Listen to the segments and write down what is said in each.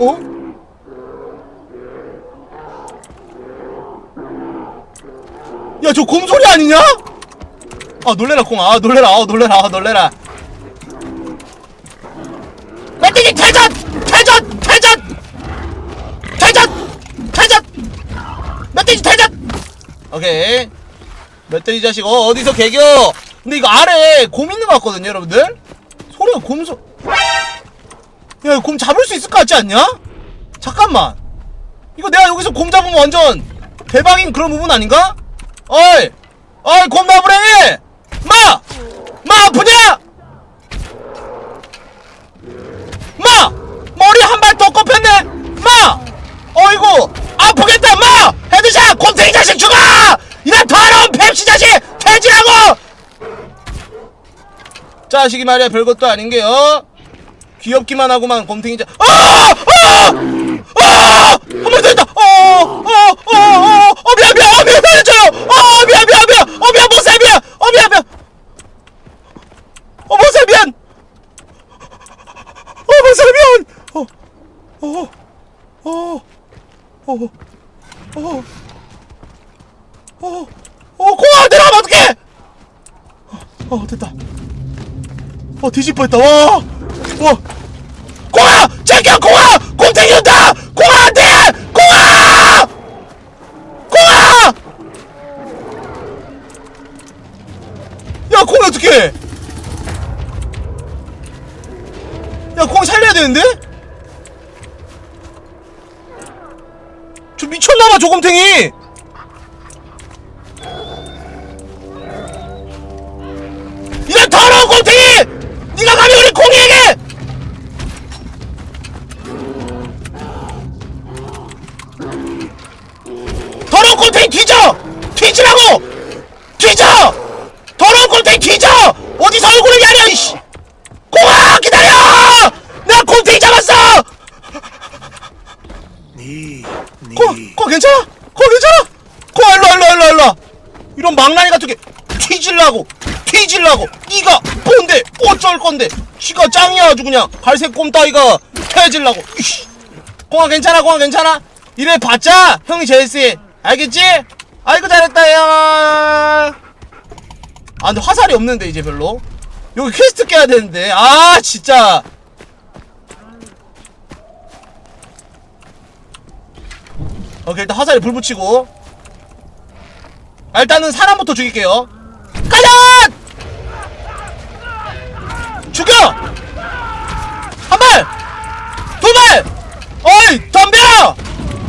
어? 야, 저 곰소리 아니냐? 아, 놀래라, 콩. 아, 놀래라. 아, 놀래라. 아, 놀래라. 멧돼지 퇴전! 퇴전! 퇴전! 퇴전! 퇴전! 멧돼지 퇴전! 오케이. 멧돼지 자식, 어, 어디서 개겨? 근데 이거 아래 곰 있는 것 같거든요, 여러분들? 소리가 곰소. 야, 곰 잡을 수 있을 것 같지 않냐? 잠깐만. 이거 내가 여기서 곰 잡으면 완전 대박인 그런 부분 아닌가? 어이! 어이, 곰 나부랭이! 마! 마 아프냐? 마! 머리 한 발더 꼽혔네! 마! 어이구! 아프겠다! 마! 헤드샷! 곰탱이 자식 죽어! 이런 더러운 펩시 자식! 돼지라고! 자식이 말이야 별것도 아닌 게요. 귀엽기만 하고만 곰탱이 자. 아! 아! 아! 한번 더 있다. 어! 어! 어! 어! 어! 미안 미안. 어 미안 살려줘요. 어 미안 미안 미안. 어 미안 못살 미안. 어 미안 미안. 어 못살 미안. 어 못살 미안. 어. 어. 어. 어. 어. 어. 어 고아 내려가면 어떡해? 어 됐다. 어 뒤질 뻔했다 와! 와! 저 미쳤나봐 저 곰탱이 뒤질라고. 네가 뭔데? 어쩔 건데? 지가 짱이야 아주 그냥. 갈색 꼼따위가 해질라고. 이씨. 공아 괜찮아 공아 괜찮아? 이래 봤자 형이 제일 세. 알겠지? 아이고 잘했다 야. 아 근데 화살이 없는데 이제 별로. 여기 퀘스트 깨야 되는데. 아 진짜. 오케이 일단 화살에 불 붙이고. 아, 일단은 사람부터 죽일게요 가자! 죽여! 한 발! 두 발! 어이! 덤벼!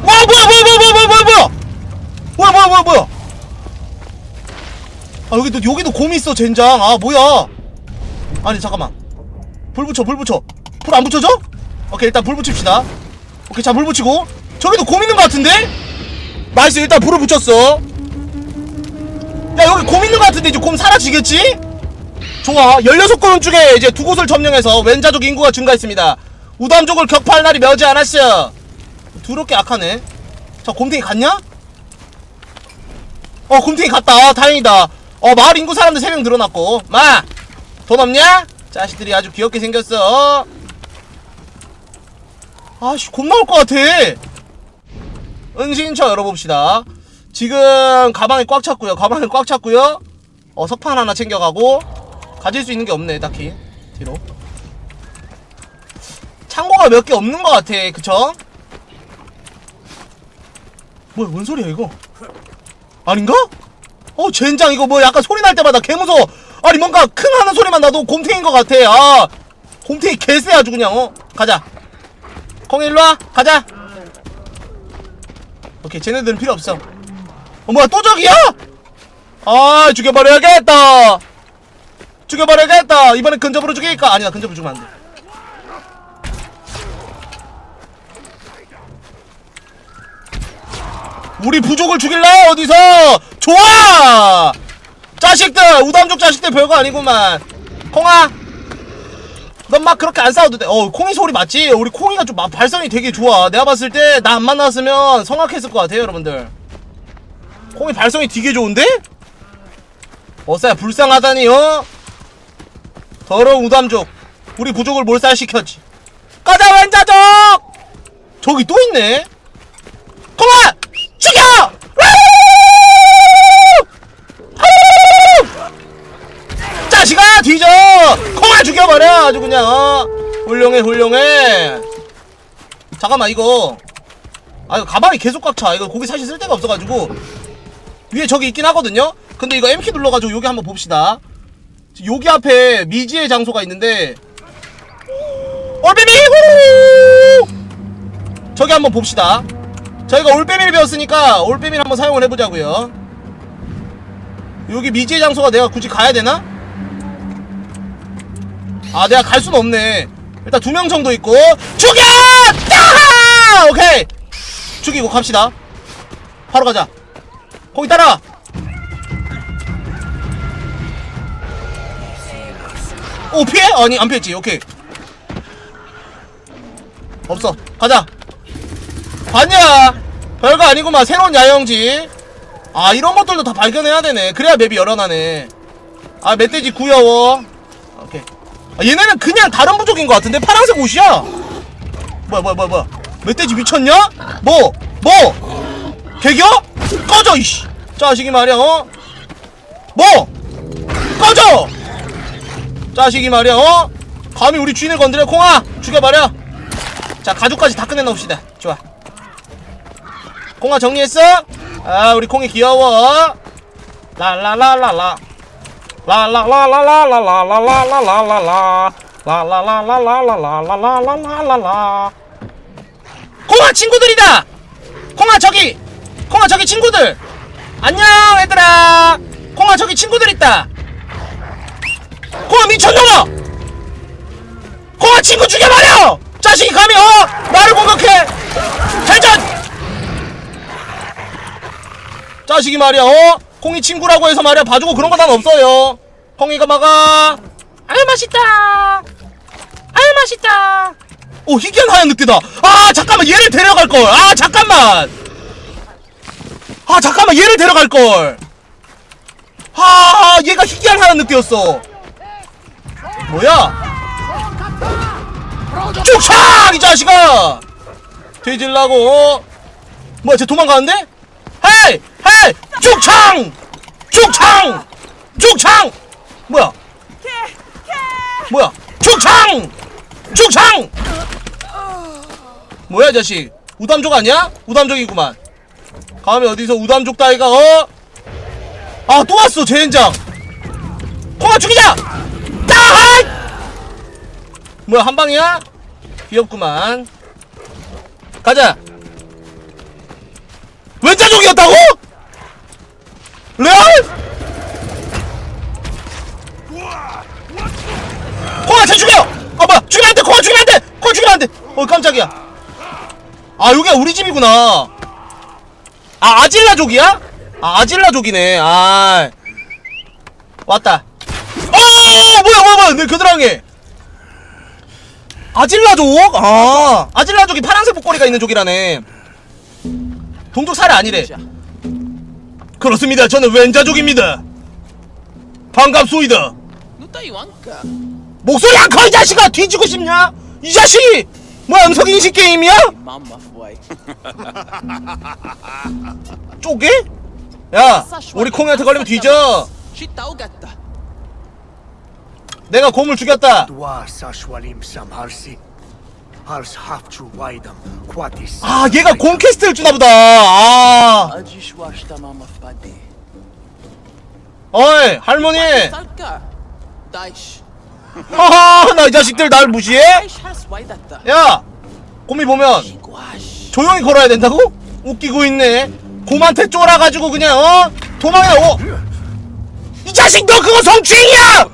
와 뭐야 뭐야 뭐야 뭐야 뭐야 뭐야 뭐야 뭐야 뭐야 뭐야 아 여기도 여기도 곰이 있어 젠장 아 뭐야 아니 잠깐만 불 붙여 불 붙여 불 안 붙여져? 오케이 일단 불 붙입시다 오케이 자 불 붙이고 저기도 곰 있는 것 같은데? 나이스 일단 불을 붙였어 야 여기 곰 있는 것 같은데 이제 곰 사라지겠지? 좋아. 16곳 중에 이제 두 곳을 점령해서 왼자족 인구가 증가했습니다. 우담족을 격파할 날이 머지 않았어 더럽게 악하네. 자 곰탱이 갔냐? 어 곰탱이 갔다. 아, 다행이다. 어 마을 인구 사람들 3명 늘어났고. 마! 돈 없냐? 자식들이 아주 귀엽게 생겼어. 아씨 곰 나올 것 같아. 은신처 열어봅시다. 지금 가방에 꽉 찼고요. 가방에 꽉 찼고요. 어 석판 하나 챙겨가고 가질 수 있는 게 없네 딱히. 뒤로. 창고가 몇 개 없는 것 같아 그쵸? 뭐야 뭔 소리야 이거? 아닌가? 어 젠장 이거 뭐 약간 소리 날 때마다 개무서워. 아니 뭔가 큰 하는 소리만 나도 곰탱인 것 같아. 아 곰탱이 개쎄 아주 그냥 어? 가자. 콩 일로와. 가자. 오케이 쟤네들은 필요 없어. 어 뭐야 또 저기야? 아 죽여버려야겠다 죽여버려야겠다 이번엔 근접으로 죽일까? 아니다 근접으로 죽으면 안돼 우리 부족을 죽일래? 어디서? 좋아! 자식들! 우담족 자식들 별거 아니구만 콩아 넌 막 그렇게 안 싸워도 돼. 어, 콩이 소리 맞지? 우리 콩이가 좀 마- 발성이 되게 좋아. 내가 봤을 때 나 안 만났으면 성악했을 것 같아요, 여러분들. 콩이 발성이 되게 좋은데? 어싸야 불쌍하다니, 어? 더러운 우담족. 우리 부족을 몰살시켰지. 가자, 왼자족! 저기 또 있네 콩아 죽여! 자식아 뒤져 콩아 죽여버려 아주 그냥 어? 훌륭해 훌륭해 잠깐만 이거 아 이거 가방이 계속 꽉차 이거 고기 사실 쓸 데가 없어가지고 위에 저기 있긴 하거든요 근데 이거 M키 눌러가지고 여기 한번 봅시다 여기 앞에 미지의 장소가 있는데. 올빼미! 후! 저기 한번 봅시다. 저희가 올빼미를 배웠으니까 올빼미를 한번 사용을 해보자고요. 여기 미지의 장소가 내가 굳이 가야 되나? 아 내가 갈 수는 없네. 일단 두 명 정도 있고. 죽여! 따! 오케이! 죽이고 갑시다. 바로 가자. 거기 따라 오 피해? 아니 안 피했지 오케이 없어 가자 봤냐 별거 아니구만 새로운 야영지 아 이런 것들도 다 발견해야 되네 그래야 맵이 열어나네 아 멧돼지 구여워 오케이 아, 얘네는 그냥 다른 부족인 것 같은데 파란색 옷이야 뭐야 뭐야 뭐야 뭐야 멧돼지 미쳤냐? 뭐? 뭐? 개겨? 꺼져 이씨 자식이 말이야 어? 뭐? 꺼져! 자식이 말이야 어? 감히 우리 주인을 건드려 콩아! 죽여버려! 자 가죽까지 다 끝내놓읍시다. 좋아. 콩아 정리했어? 아 우리 콩이 귀여워. 라라라라라 라라라라라라라라라라라라 라라라라라라라라라라라 콩아 친구들이다 콩아 저기 콩아 저기 친구들 안녕 얘들아 콩아 저기 친구들 있다 콩아 미쳤나봐! 콩아 친구 죽여버려! 자식이 감히 어? 나를 공격해! 대전! 자식이 말이야 어? 콩이 친구라고 해서 말이야 봐주고 그런 거 난 없어요. 콩이가 막아. 아유 맛있다. 아유 맛있다. 오 희귀한 하얀 늑대다. 아 잠깐만 얘를 데려갈 걸 아 잠깐만. 아 잠깐만 얘를 데려갈 걸. 아, 얘가 희귀한 하얀 늑대였어. 뭐야? 쭉창! 이 자식아! 뒤질라고, 어? 뭐야, 쟤 도망가는데? 헤이! 헤이! 쭉창! 쭉창! 쭉창! 뭐야? 뭐야? 쭉창! 쭉창! 뭐야, 이 자식? 우담족 아니야? 우담족이구만. 감히 어디서 우담족 따위가, 어? 아 또 왔어 젠장 콩아 죽이자 뭐야 한 방이야? 귀엽구만 가자 왼자족이었다고? 레알? 콩아 쟤 죽여! 아 뭐야 죽이면 안돼 콩아 죽이면 안돼 콩아 죽이면 안돼 어 깜짝이야 아 여기가 우리 집이구나 아 아질라족이야? 아 아질라족이네 아 왔다 어 뭐야 뭐야 뭐야 내 겨드랑이 아질라족? 아. 아질라족이 파란색 목걸이가 있는 족이라네. 동족 살이 아니래. 그렇습니다. 저는 왼자족입니다. 반갑소이다. ka. 목소리 안 커 이 자식아! 뒤지고 싶냐? 이 자식이! 뭐야 음성 인식 게임이야? Mama boy. 쪼개? 야 우리 콩이한테 걸리면 뒤져. 내가 곰을 죽였다. 아 얘가 곰 퀘스트를 주나 보다 아 Aji shwashta mama padi. 어이 할머니. 하하 나 이 자식들 날 무시해? 야 곰이 보면. 조용히 걸어야 된다고? 웃기고 있네 곰한테 쫄아가지고 그냥 어? 도망이나 오! 이 자식 너 그거 성추행이야!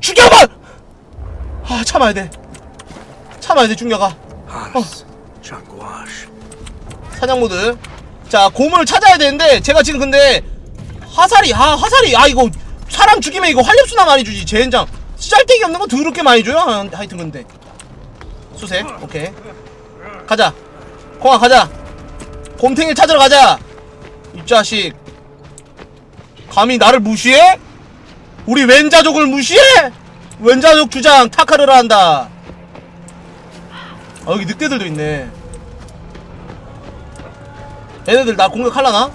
죽여봐! 아 참아야 돼. 참아야 돼 중녀가. Hars changwash. 사냥 모드. 자 곰을 찾아야 되는데 제가 지금 근데 화살이 아 화살이 아 이거 사람 죽이면 이거 활력수나 많이 주지 젠장. 짤데기 없는 거 더럽게 많이 줘요? 아, 하여튼 근데. 수색 오케이. 가자. 콩아 가자. 곰탱이를 찾으러 가자. 이 자식 감히 나를 무시해? 우리 왼자족을 무시해? 왼자족 주장 타카르라 한다 아 여기 늑대들도 있네 얘네들 나 공격할라나?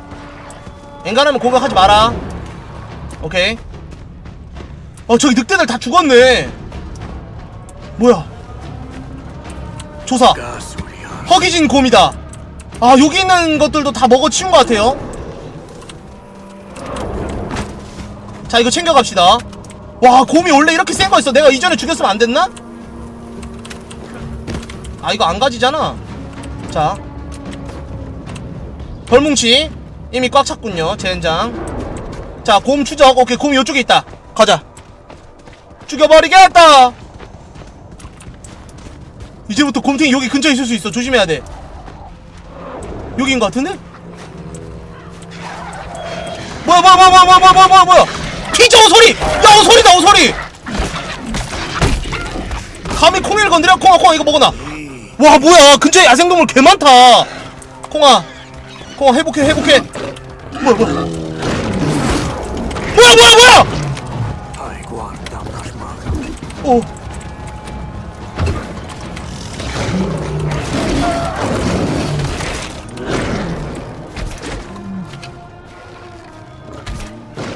엔간하면 공격하지 마라 오케이 어 저기 늑대들 다 죽었네 뭐야 조사. 허기진 곰이다 아 여기 있는 것들도 다 먹어치운 것 같아요 자 이거 챙겨갑시다. 와 곰이 원래 이렇게 센거 있어. 내가 이전에 죽였으면 안 됐나? 아 이거 안 가지잖아. 자. 벌뭉치. 이미 꽉 찼군요 젠장. 자 곰 추적. 오케이 곰이 이쪽에 있다. 가자. 죽여버리겠다! 이제부터 곰탱이 여기 근처에 있을 수 있어. 조심해야 돼. 여기인 것 같은데? 뭐야 뭐야 뭐야 뭐야 뭐야 뭐야 뭐야 피자 오소리! 야 오소리다 오소리! 감히 콩이를 건드려? 콩아 콩아 이거 먹어놔 와 뭐야 근처에 야생동물 개 많다 콩아 콩아 회복해 회복해 뭐야 뭐야 뭐야 뭐야 뭐야. 오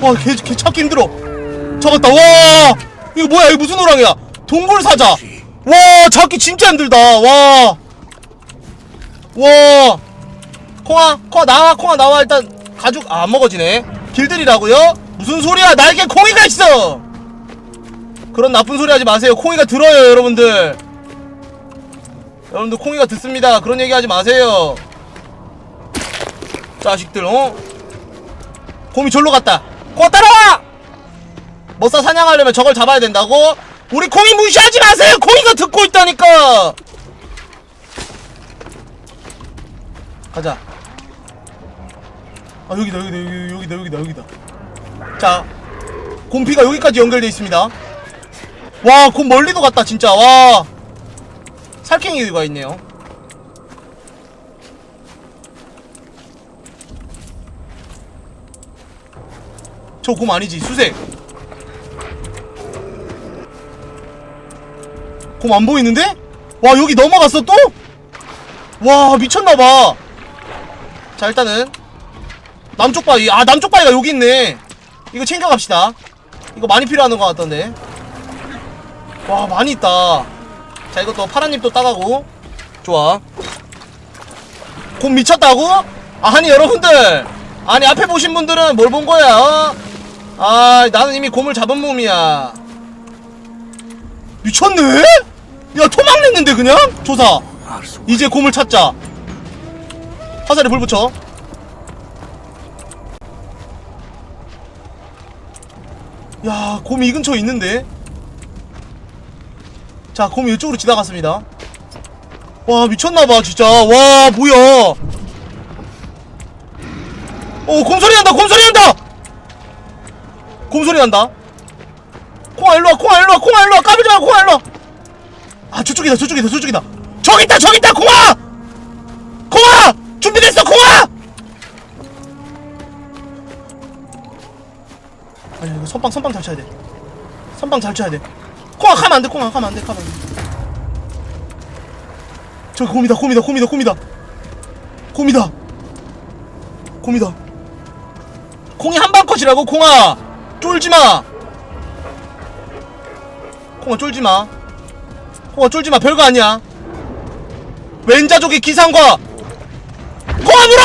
와, 개, 개 찾기 힘들어. 잡았다. 와, 이거 뭐야? 이거 무슨 호랑이야? 동굴 사자. 와, 잡기 진짜 힘들다. 와, 와, 콩아, 콩아 나와, 콩아 나와. 일단 가죽 아, 안 먹어지네. 길들이라고요? 무슨 소리야? 날개 콩이가 있어. 그런 나쁜 소리 하지 마세요. 콩이가 들어요, 여러분들. 여러분들 콩이가 듣습니다. 그런 얘기 하지 마세요. 자식들, 어? 곰이 절로 갔다. 따라와! 머싸 사냥하려면 저걸 잡아야 된다고? 우리 콩이 무시하지 마세요! 콩이가 듣고 있다니까! 가자. 아, 여기다, 여기다, 여기, 여기다, 여기다, 여기다. 자, 곰피가 여기까지 연결돼 있습니다. 와, 곰 멀리도 갔다, 진짜. 와. 살쾡이가 있네요. 저 곰 아니지, 수색. 곰 안 보이는데? 와, 여기 넘어갔어, 또? 와, 미쳤나봐. 자, 일단은. 남쪽 바위. 아, 남쪽 바위가 여기 있네. 이거 챙겨갑시다. 이거 많이 필요한 것 같던데. 와, 많이 있다. 자, 이것도 파란잎 도 따가고. 좋아. 곰 미쳤다고? 아니, 여러분들. 아니, 앞에 보신 분들은 뭘 본 거야, 어? 아, 나는 이미 곰을 잡은 몸이야. 미쳤네? 야, 토막 냈는데, 그냥? 조사. 이제 곰을 찾자. 화살에 불 붙여. 야, 곰이 이 근처에 있는데. 자, 곰이 이쪽으로 지나갔습니다. 와, 미쳤나봐, 진짜. 와, 뭐야. 오, 곰소리 난다, 곰소리 난다! 곰소리 난다. 콩아, 일로와, 콩아, 일로와, 콩아, 일로와, 까불지 마, 콩아, 일로와. 아, 저쪽이다, 저쪽이다, 저쪽이다. 저기 있다, 저기 있다, 콩아! 콩아! 준비됐어, 콩아! 아니, 이거 선빵, 선빵 잘 쳐야 돼. 선빵 잘 쳐야 돼. 콩아, 가면 안 돼, 콩아, 가면 안 돼, 가면 안 돼. 저기 곰이다, 곰이다, 곰이다, 곰이다. 곰이다. 곰이다. 콩이 한방 컷이라고, 콩아! 쫄지 마! 콩아, 쫄지 마. 콩아, 쫄지 마, 별거 아니야. 왼자족의 기상과 콩아 물어!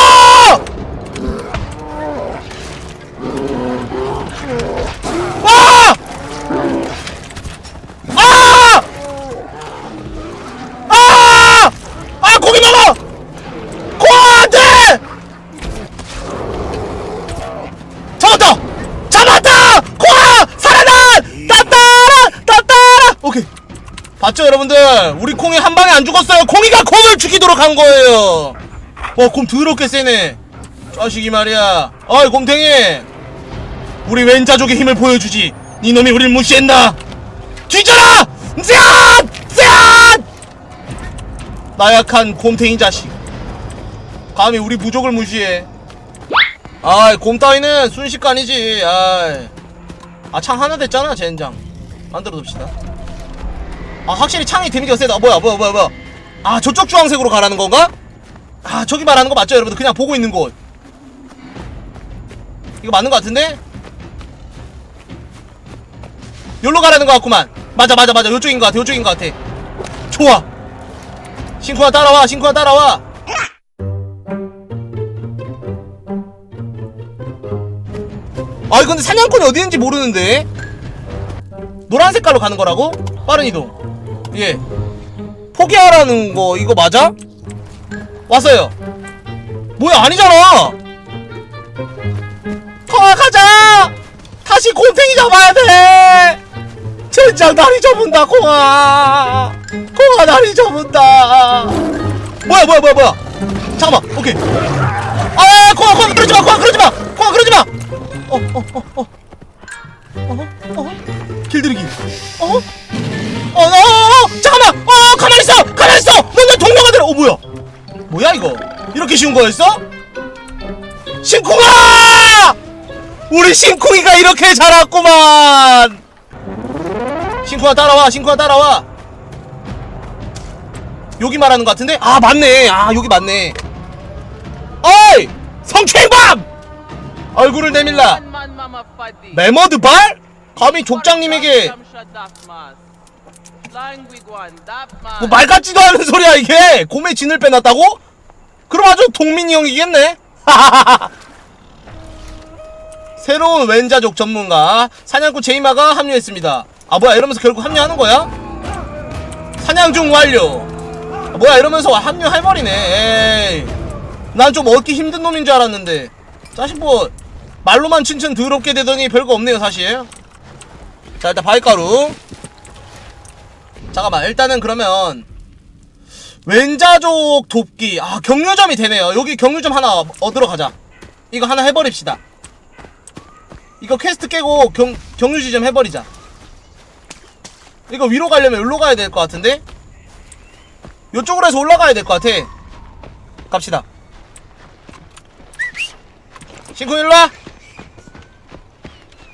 와! 아! 아! 아, 고기 먹어! 콩아, 안 돼! 잡았다! 잡았다! 콩아! 살아나! 따따라! 따따라! 오케이. 봤죠 여러분들? 우리 콩이 한 방에 안 죽었어요. 콩이가 콩을 죽이도록 한 거예요. 와곰 더럽게 세네. 자식이 말이야. 어이 곰탱이. 우리 왼자족의 힘을 보여주지. 니놈이 우릴 무시했나? 뒤져라! 짠! 짠! 나약한 곰탱이 자식. 감히 우리 부족을 무시해. 아이 곰 따위는 순식간이지. 아이. 아창 하나 됐잖아 젠장. 만들어 둡시다 아 확실히 창이 데미지가 세다. 뭐야 뭐야 뭐야 뭐야. 아 저쪽 주황색으로 가라는 건가? 아 저기 말하는 거 맞죠 여러분들? 그냥 보고 있는 곳. 이거 맞는 거 같은데? 여기로 가라는 거 같구만. 맞아 맞아 맞아. 요쪽인 거 같아 요쪽인 거 같아. 좋아. 싱쿠야 따라와 싱쿠야 따라와. 아 근데 사냥꾼이 어디 있는지 모르는데? 노란 색깔로 가는 거라고? 빠른 이동 예. 포기하라는 거 이거 맞아? 왔어요. 뭐야 아니잖아. 콩아 가자! 다시 곰탱이 잡아야 돼! 젠장 다리 접은다 콩아. 콩아 다리 접은다. 뭐야 뭐야 뭐야 뭐야. 잠깐만 오케이. 아 콩아 콩아 그러지 마 콩아 그러지 마. 콩아 그러지 마. 어어어 어. 어 어? 길들이기. 어? 어, 어, 어, 어, 잠깐만, 어, 가만 있어, 가만 있어. 너내 동료가 되어. 어, 뭐야? 뭐야 이거? 이렇게 쉬운 거였어? 신쿵아! 우리 신쿵이가 이렇게 자랐구만. 신쿵아 따라와, 신쿵아 따라와. 여기 말하는 것 같은데? 아 맞네. 아 여기 맞네. 어이, 성추행범! 얼굴을 내밀라. 메머드 발? 감히 족장님에게 뭐 말 같지도 않은 소리야 이게! 곰의 진을 빼놨다고? 그럼 아주 동민이 형이겠네? 새로운 왼자족 전문가 사냥꾼 제이마가 합류했습니다. 아 뭐야 이러면서 결국 합류하는 거야? 사냥 중 완료! 아, 뭐야 이러면서 합류할 머리네. 에이. 난좀 얻기 힘든 놈인 줄 알았는데. 자식 뭐 말로만 춘춘 더럽게 되더니 별거 없네요 사실. 자 일단 바위가루 잠깐만 일단은 그러면 왼자족 돕기. 아 경유점이 되네요. 여기 경유점 하나 얻으러 가자. 이거 하나 해버립시다. 이거 퀘스트 깨고 경, 경유지 좀 해버리자. 이거 위로 가려면 여기로 가야 될 것 같은데? 요쪽으로 해서 올라가야 될 것 같아. 갑시다. 신고 일로와.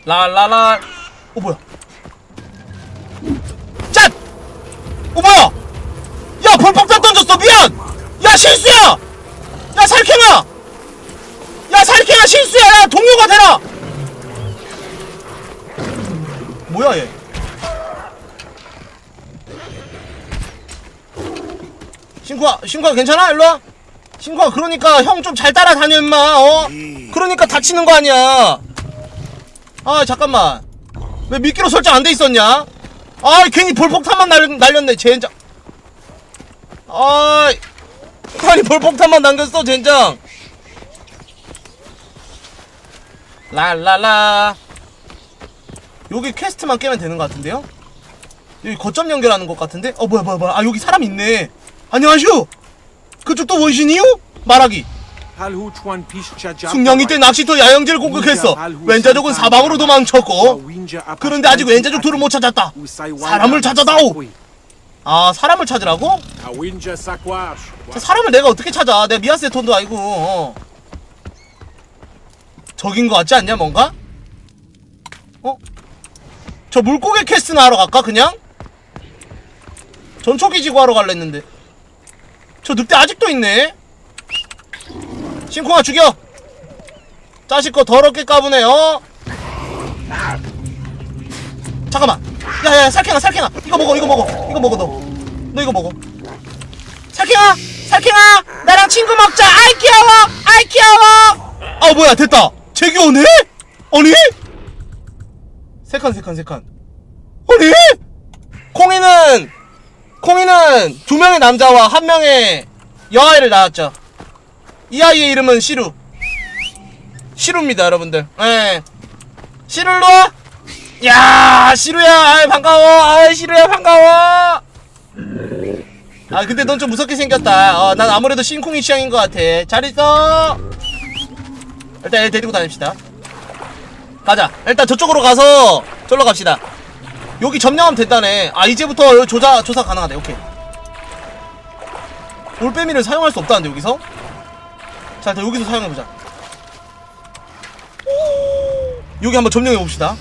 라라라 어 뭐야 야 실수야! 야 살쾡아! 야 살쾡아 실수야! 야 동료가 되라! 뭐야 얘? 신쿠아 신쿠아 괜찮아? 일로와. 신쿠아 그러니까 형 좀 잘 따라다녀 임마 어? 그러니까 다치는 거 아니야. 아 잠깐만. 왜 미끼로 설정 안 돼 있었냐? 아 괜히 볼폭탄만 날, 날렸네 젠장. 아 아니 볼폭탄만 남겼어 젠장. 랄랄라. 여기 퀘스트만 깨면 되는 것 같은데요? 여기 거점 연결하는 것 같은데? 어 뭐야 뭐야 뭐야. 아 여기 사람 있네. 안녕하슈 그쪽 또 원신이요? 말하기. 숙량이 때 낚시터 야영지를 공격했어. 왼자족은 사방으로 도망쳤고. 그런데 아직 왼자족 둘을 못 찾았다. 사람을 찾아다오 아 사람을 찾으라고? 자, 사람을 내가 어떻게 찾아 내가 미아스의 톤도 아니고 어. 적인 거 같지 않냐 뭔가? 어? 저 물고기 퀘스트나 하러 갈까 그냥? 전초기 지구 하러 갈라 했는데 저 늑대 아직도 있네 싱콩아 죽여 자식 거 더럽게 까부네 어? 잠깐만 야야 살쾡아 살쾡아. 이거 먹어 이거 먹어. 이거 먹어 너. 너 이거 먹어. 살쾡아 살쾡아. 나랑 친구 먹자. 아이 귀여워. 아이 귀여워. 아 뭐야 됐다. 재규 오네? 아니? 세칸 세칸 세칸. 아니? 콩이는 콩이는 두 명의 남자와 한 명의 여아이를 낳았죠. 이 아이의 이름은 시루. 시루입니다 여러분들. 예 시루로 야 시루야 아이, 반가워. 아이 시루야 반가워. 아 근데 넌 좀 무섭게 생겼다. 어, 난 아무래도 싱콩이 취향인 것 같아. 잘 있어. 일단 얘 데리고 다닙시다. 가자. 일단 저쪽으로 가서 절로 갑시다. 여기 점령하면 된다네. 아 이제부터 조사 조사 가능하대. 오케이. 올빼미를 사용할 수 없다는데 여기서? 자 일단 여기서 사용해보자. 여기 한번 점령해 봅시다